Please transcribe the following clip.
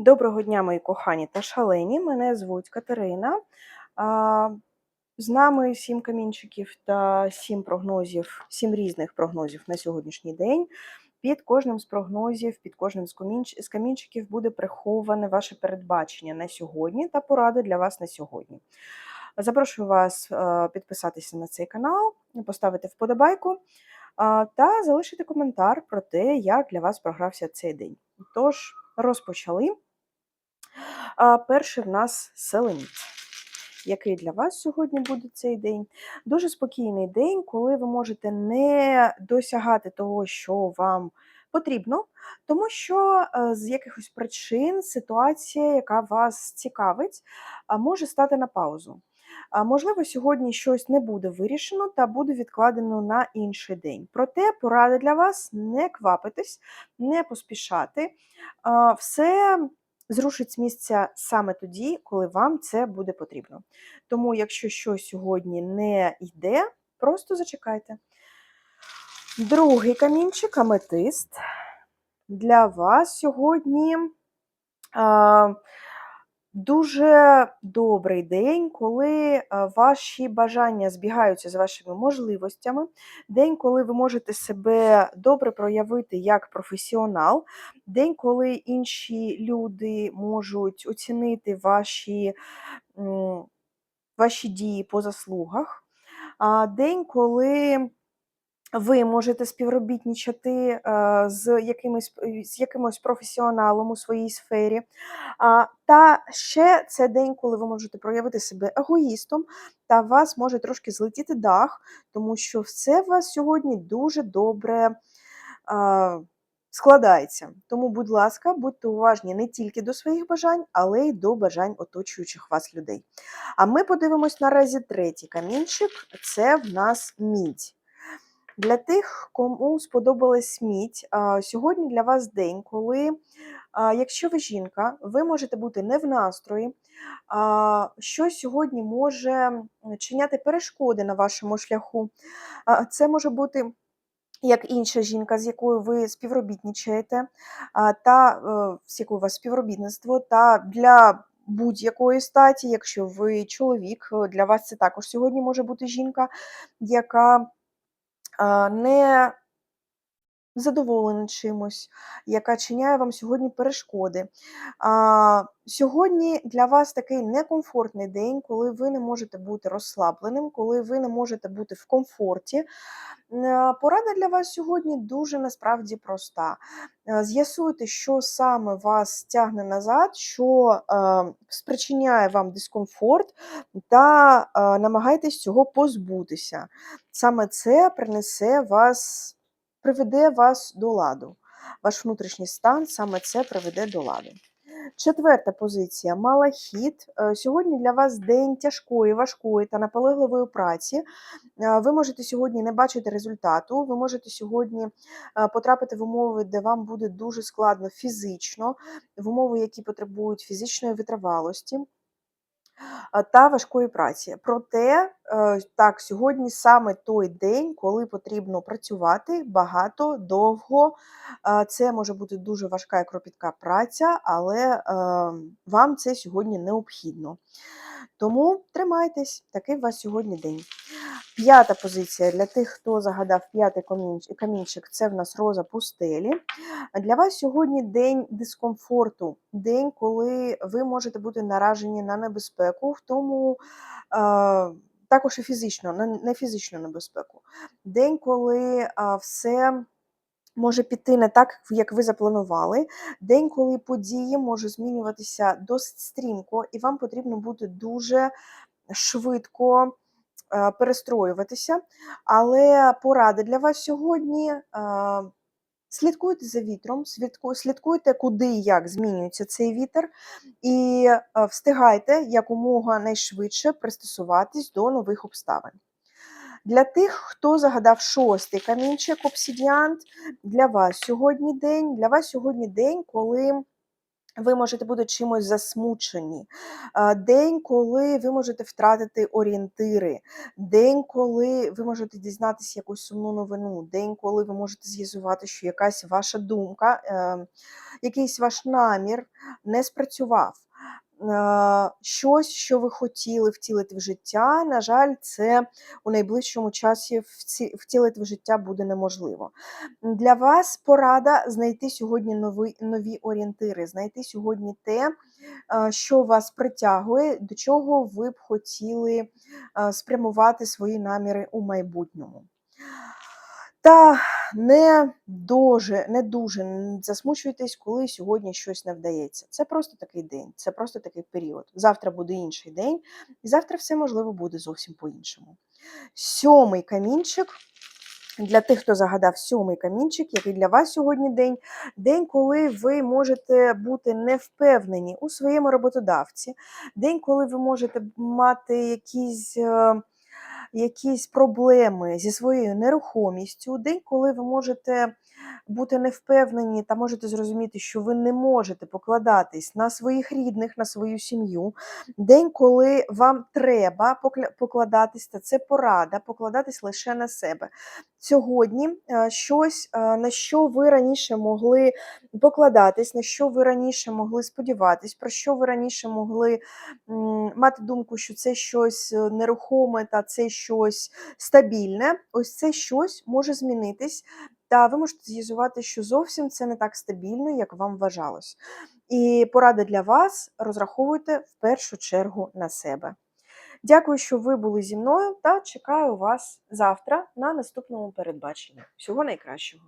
Доброго дня, мої кохані та шалені. Мене звуть Катерина. З нами сім камінчиків та сім прогнозів, сім різних прогнозів на сьогоднішній день. Під кожним з прогнозів, під кожним з камінчиків буде приховане ваше передбачення на сьогодні та поради для вас на сьогодні. Запрошую вас е, підписатися на цей канал, поставити вподобайку та залишити коментар про те, як для вас програвся цей день. Тож, розпочали. А перший в нас селеніт. Який для вас сьогодні буде цей день? Дуже спокійний день, коли ви можете не досягати того, що вам потрібно, тому що е, з якихось причин ситуація, яка вас цікавить, може стати на паузу. Можливо, сьогодні щось не буде вирішено та буде відкладено на інший день. Проте порада для вас не квапитись, не поспішати. Все зрушить з місця саме тоді, коли вам це буде потрібно. Тому, якщо щось сьогодні не йде, просто зачекайте. Другий камінчик аметист. Для вас сьогодні дуже добрий день, коли ваші бажання збігаються з вашими можливостями. День, коли ви можете себе добре проявити як професіонал, день, коли інші люди можуть оцінити ваші, ваші дії по заслугах. День, коли ви можете співробітничати е, з якимось, з якимось професіоналом у своїй сфері. Та ще це день, коли ви можете проявити себе егоїстом, та вас може трошки злетіти дах, тому що все у вас сьогодні дуже добре складається. Тому, будь ласка, будьте уважні не тільки до своїх бажань, але й до бажань оточуючих вас людей. А ми подивимось наразі третій камінчик це в нас мідь. Для тих, кому сподобалась мідь, сьогодні для вас день, коли, якщо ви жінка, ви можете бути не в настрої, що сьогодні може чиняти перешкоди на вашому шляху. Це може бути як інша жінка, з якою ви співробітничаєте, та е, з якою у вас співробітництво, та для будь-якої статі, якщо ви чоловік, е, для вас це також сьогодні може бути жінка, яка не задоволена чимось, яка чиняє вам сьогодні перешкоди. А, Сьогодні для вас такий некомфортний день, коли ви не можете бути розслабленим, коли ви не можете бути в комфорті. Порада для вас сьогодні дуже насправді проста. Е, З'ясуйте, що саме вас тягне назад, що е, спричиняє вам дискомфорт, та е, намагайтесь цього позбутися. Саме це принесе вас, приведе вас до ладу. Ваш внутрішній стан саме це приведе до ладу. Четверта позиція малахіт. Е, Сьогодні для вас день тяжкої, важкої та наполегливої праці. Е, Ви можете сьогодні не бачити результату, ви можете сьогодні е, потрапити в умови, де вам буде дуже складно фізично, в умови, які потребують фізичної витривалості та важкої праці. Проте, е, так, сьогодні саме той день, коли потрібно працювати багато, довго. Це може бути дуже важка і кропітка праця, але е, вам це сьогодні необхідно. Тому тримайтесь, такий у вас сьогодні день. П'ята позиція для тих, хто загадав п'ятий камінчик, це в нас роза пустелі. Для вас сьогодні день дискомфорту, день, коли ви можете бути наражені на небезпеку, в тому е, також і фізично, не фізичну небезпеку. День, коли е, все може піти не так, як ви запланували. День, коли події можуть змінюватися досить стрімко, і вам потрібно бути дуже швидко перестроюватися. Але порада для вас сьогодні. е, Слідкуйте за вітром, слідкуйте, куди і як змінюється цей вітер, і е, встигайте якомога найшвидше пристосуватись до нових обставин. Для тих, хто загадав шостий камінчик обсідіант, для вас сьогодні день, для вас сьогодні день, коли ви можете бути чимось засмучені, день, коли ви можете втратити орієнтири, день, коли ви можете дізнатися якусь сумну новину, день, коли ви можете з'ясувати, що якась ваша думка, е, якийсь ваш намір не спрацював. Щось, що ви хотіли втілити в життя, на жаль, це у найближчому часі втілити в життя буде неможливо. Для вас порада знайти сьогодні нові, нові орієнтири, знайти сьогодні те, що вас притягує, до чого ви б хотіли спрямувати свої наміри у майбутньому. Та не дуже, не дуже засмучуйтесь, коли сьогодні щось не вдається. Це просто такий день, це просто такий період. Завтра буде інший день, і завтра все можливо буде зовсім по-іншому. Сьомий камінчик. Для тих, хто загадав сьомий камінчик, який для вас сьогодні день, день, коли ви можете бути невпевнені у своєму роботодавці, день, коли ви можете мати якісь, е, якісь проблеми зі своєю нерухомістю, день, коли ви можете бути невпевнені та можете зрозуміти, що ви не можете покладатись на своїх рідних, на свою сім'ю. День, коли вам треба покладатись, та це порада, покладатись лише на себе. Сьогодні е, щось, е, на що ви раніше могли покладатись, на що ви раніше могли сподіватись, про що ви раніше могли мати думку, що це щось е, нерухоме та це щось стабільне. Ось це щось може змінитись, та ви можете з'ясувати, що зовсім це не так стабільно, як вам вважалось. І порада для вас розраховуйте в першу чергу на себе. Дякую, що ви були зі мною та чекаю вас завтра на наступному передбаченні. Всього найкращого!